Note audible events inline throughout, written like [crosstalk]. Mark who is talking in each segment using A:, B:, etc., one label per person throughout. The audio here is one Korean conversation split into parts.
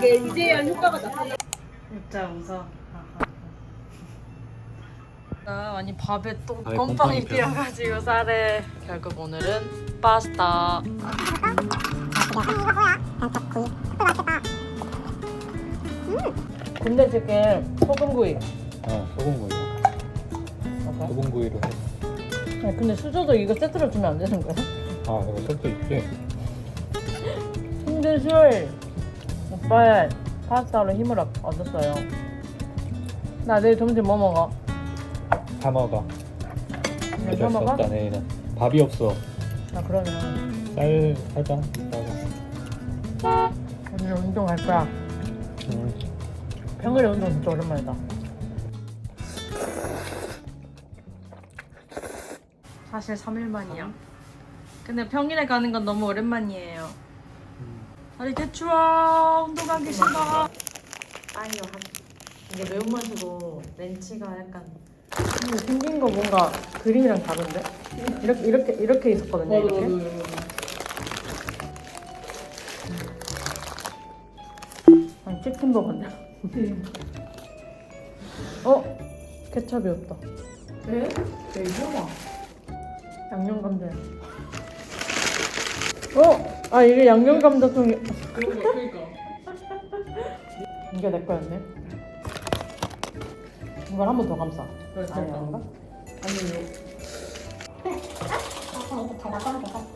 A: 그게 이제야 효과가 나타나.
B: 진짜 웃어. 아, 아니 밥에 또
C: 밥에
B: 곰팡이
C: 곰팡이
B: 끼어가지고 쌀에 결국 오늘은 파스타. 군대찌개 소금구이.
C: 어 소금구이
B: 오케이.
C: 소금구이로 해.
B: 야, 근데 수저도 이거 세트로 주면 안 되는 거야?
C: 아 이거 소스 있지?
B: 힘든 술 오빠의 파스타로 힘을 얻- 얻었어요. 나 내일 점심 뭐 먹어?
C: 다 먹어
B: 내일
C: 어쩔 수
B: 먹어?
C: 없다 내일은 밥이 없어
B: 나 그러면
C: 쌀 사자
B: 오늘 운동할 거야.
C: 음.
B: 평일에 운동 진짜 오랜만이다. 사실 3일 만이야. 근데 평일에 가는 건 너무 오랜만이에요. 다리 개추워 운동 가기 싫어. 아니요. 이게 매운맛으로 렌치가 약간 근데 생긴 거 뭔가 그림이랑 다른데? 이렇게 이렇게 이렇게 있었거든요. 이렇게. 아니 치킨 버거인데. 어? 케찹이 없다.
A: 왜? 왜 이거?
B: 양념 감자. 어? 아 이게 양념 감자통이.
A: 그러니까 그러니까.
B: 이게 내 거였네. 이걸 한 번 더 감싸.
A: 그렇지.
B: 아니 아닌가?
A: 아니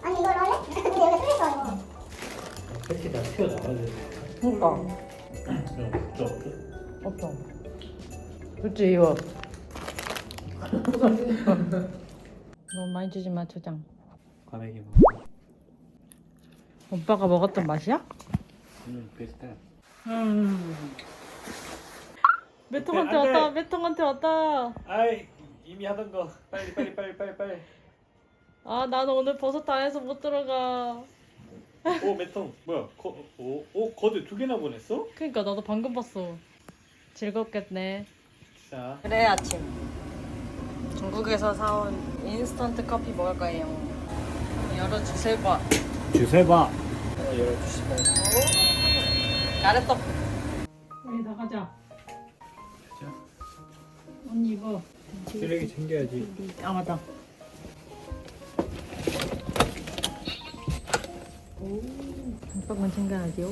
D: 아니 이걸 할래? 근데 여기 뚫렸어
C: 이렇게 다 튀어나와야 돼
B: 그러니까
C: 좀 없어?
B: 없어. 그치 이거. [laughs] 너무 많이 주지 마 초장.
C: 과메기 먹어
B: 오빠가 먹었던 맛이야?
C: 음 비슷해
B: 메통한테
C: 안 돼.
B: 왔다. 메통한테 왔다.
C: 아이 이미 하던 거 빨리 빨리 빨리 빨리 빨리
B: 아 나는 오늘 버섯 다 해서 못 들어가.
C: 오 메통 뭐야 거, 오, 오 거드 두 개나 보냈어?
B: 그러니까 나도 방금 봤어. 즐겁겠네.
C: 자
B: 그래 아침. 중국에서 사온 인스턴트 커피 먹을 거예요. 열어 주세요. 봐.
C: 주세봐 열어주시다
B: 가래떡. 빨리 나가자.
C: 자
B: 언니 이거.
C: 쓰레기 챙겨야지
B: 아 맞다. 오, 장떡만 챙겨야지요.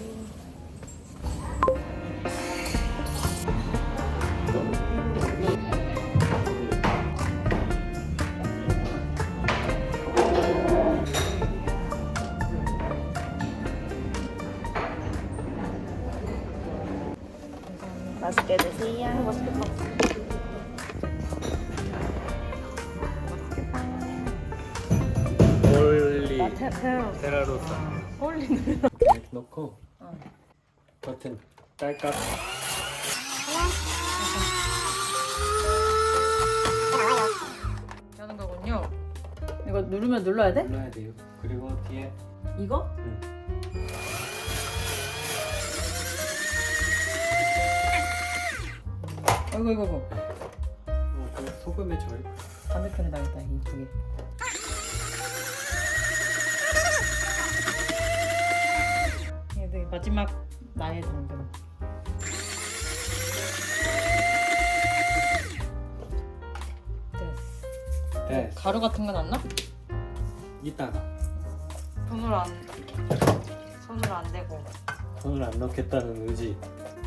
B: 맛있게 드세요. 맛있겠다.
C: 홀리
B: 테.
C: 테라로사. 이렇게 넣고
B: 어.
C: 버튼 딸깍
B: 하는 거군요. 이거 누르면 눌러야 돼?
C: 눌러야 돼요 그리고 뒤에
B: 이거?
C: 응.
B: 어이구 이거 이거.
C: 어, 그 소금에 절
B: 반대편에 나겠다 이쪽에. 얘들 마지막 나의 당근. 됐어.
C: 됐어
B: 가루 같은 건 안 나?
C: 이따가
B: 손으로 안 손으로 안 대고.
C: 손을 안 넣겠다는 의지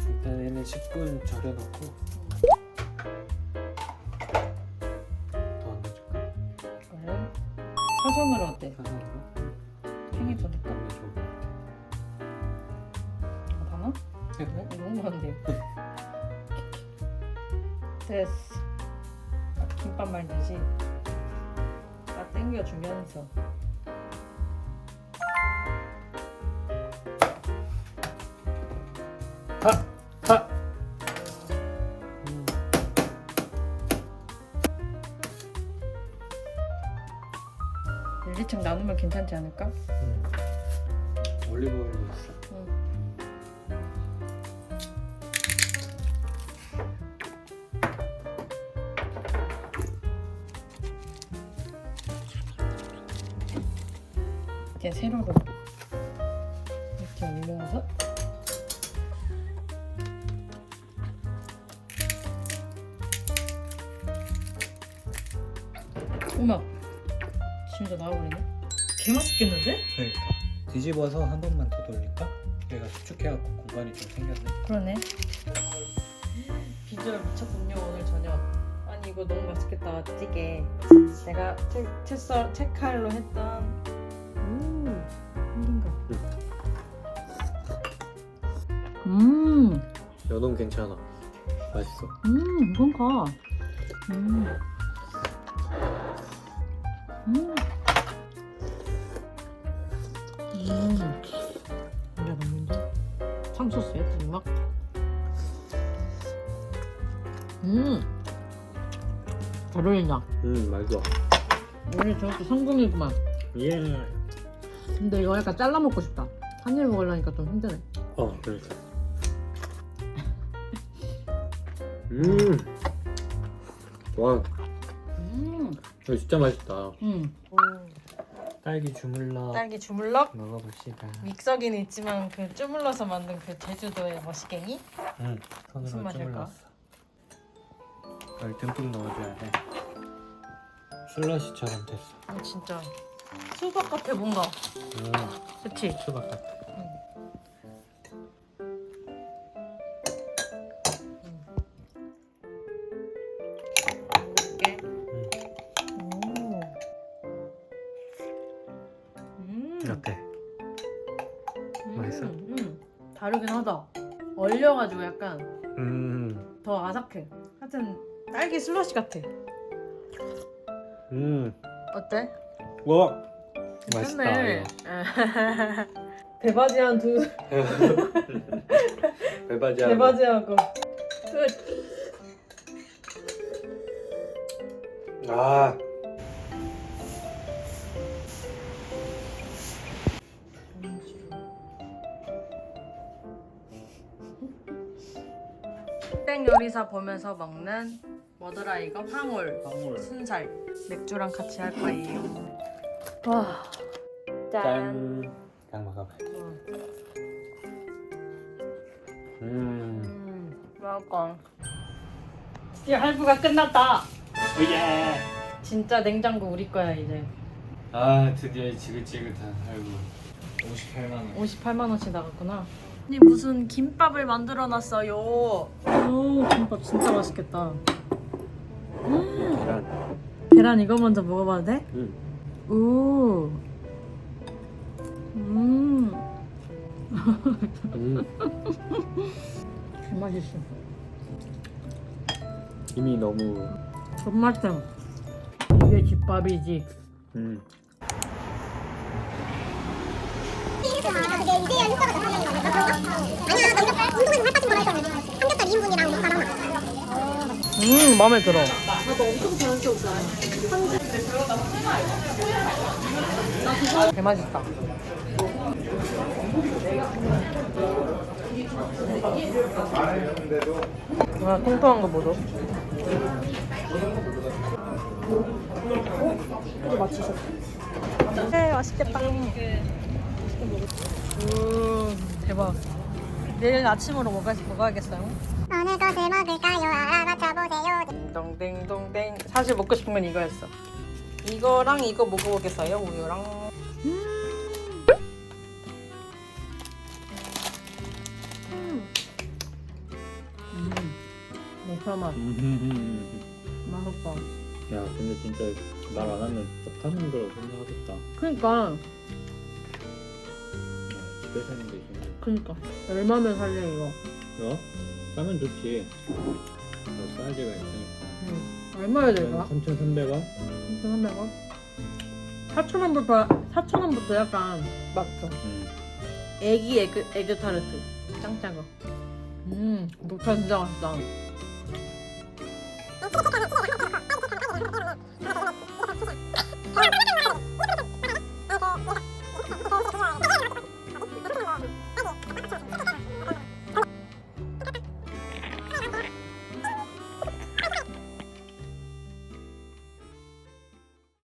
C: 일단 얘는 10분 절여놓고
B: 사선으로 어때?
C: 사선으로?
B: 팽이 좋을까?
C: 너무 좋을 것 같아
B: 아, 다나? 네? 너무 많은데. 됐어. 아, 김밥 말듯이 딱 당겨주면서. 일리층 나누면 괜찮지 않을까?
C: 음. 올리브 오일도 있어
B: 응. 이렇게 세로로 개 맛있겠는데?
C: 그러니까 뒤집어서 한 번만 더 돌릴까? 얘가 수축해갖고 공간이 좀 생겼네
B: 그러네 비주얼 미쳤군요 오늘 저녁 아니 이거 너무 맛있겠다 찌개 내가 책, 책설, 책칼로 했던 거 음,
C: 연어는 괜찮아 맛있어
B: 음, 이건 가. 음. 음. 음. 이게 맞는데? 참소스에 막. 음. 잘 어울린다.
C: 음 맛있어
B: 오늘 저것도 성공이구만.
C: 예
B: 근데 이거 약간 잘라 먹고 싶다. 한 입 먹으려니까 좀 힘드네.
C: 어, 그러니까. 음. 와,
B: 음.
C: 이거 진짜 맛있다.
B: 음.
C: 딸기 주물럭
B: 딸기 주물럭.
C: 먹어봅시다.
B: 믹서기는 있지만 그 주물러서 만든 그 제주도의 머시갱이?
C: 응,
B: 무슨
C: 손으로
B: 맛일까?
C: 주물렀어. 여기 듬뿍 넣어줘야 돼. 슬러시처럼 됐어.
B: 아 진짜 수박 같아 뭔가
C: 음,
B: 그치?
C: 수박 같아.
B: 다르긴 하다 얼려가지고 약간
C: 음,
B: 더 아삭해 하여튼 딸기 슬러시 같아
C: 음,
B: 어때?
C: 와, 맛있다.
B: 괜찮네.
C: 이거. [laughs]
B: 대바지 한 두
C: 배바지 하고.
B: 대바지 하고 끝
C: 아,
B: 요리사 보면서 먹는 뭐더라 이거 황홀
C: 방울.
B: 순살 맥주랑 같이 할 거예요. 와, 짠.
C: 짠. 딱 먹어봐. 음,
B: 음, 맛있다. 드디어 할부가 끝났다.
C: 오예.
B: 진짜 냉장고 우리 거야 이제.
C: 아, 드디어 이 지긋지긋한 할부. 58만 원.
B: 58만 원치 나갔구나. 아니 무슨 김밥을 만들어 놨어요. 오 김밥 진짜 맛있겠다. 음,
C: 계란.
B: 계란 이거 먼저 먹어봐도 돼?
C: 응.
B: 오. 음.
C: 음.
B: 개 [laughs] 맛있어.
C: 김이 너무.
B: 존맛점. 이게 집밥이지.
C: 음.
D: 아, 그게 이제야 효과가 나타나는 거 아니야? 아니야, 너 이거 운동에서 살 빠진 거라 했잖아. 삼겹살 2인분이랑 뭐 하나.
B: 음 마음에 들어. 개 맛있다. 아 통통한 거 보소. 네 맛있겠다. 음 대박. 내일 아침으로 먹어, 먹어야겠어요.
D: 것을 먹을까요? 알아맞혀보세요.
B: 딩동댕동댕 사실 먹고 싶은 건 이거였어 이거랑 이거 먹어보겠어요 우유랑 음.
C: 음.
B: 맛있다
C: 야, 근데 진짜 말 안 하면 파는 거라고 생각하겠다.
B: 그니까
C: 야, 집에 사는 게 힘들어.
B: 그니까 얼마면 살래 이거
C: 어? 싸면 좋지. 어, 사이즈가 있으니까.
B: 응. 얼마야 될까?
C: 3,300원?
B: 3,300원? 4,000원부터 4,000원부터 약간 맞죠
C: 음.
B: 애기 에그, 에그 타르트 짱 작아 음 녹차 진짜 맛있다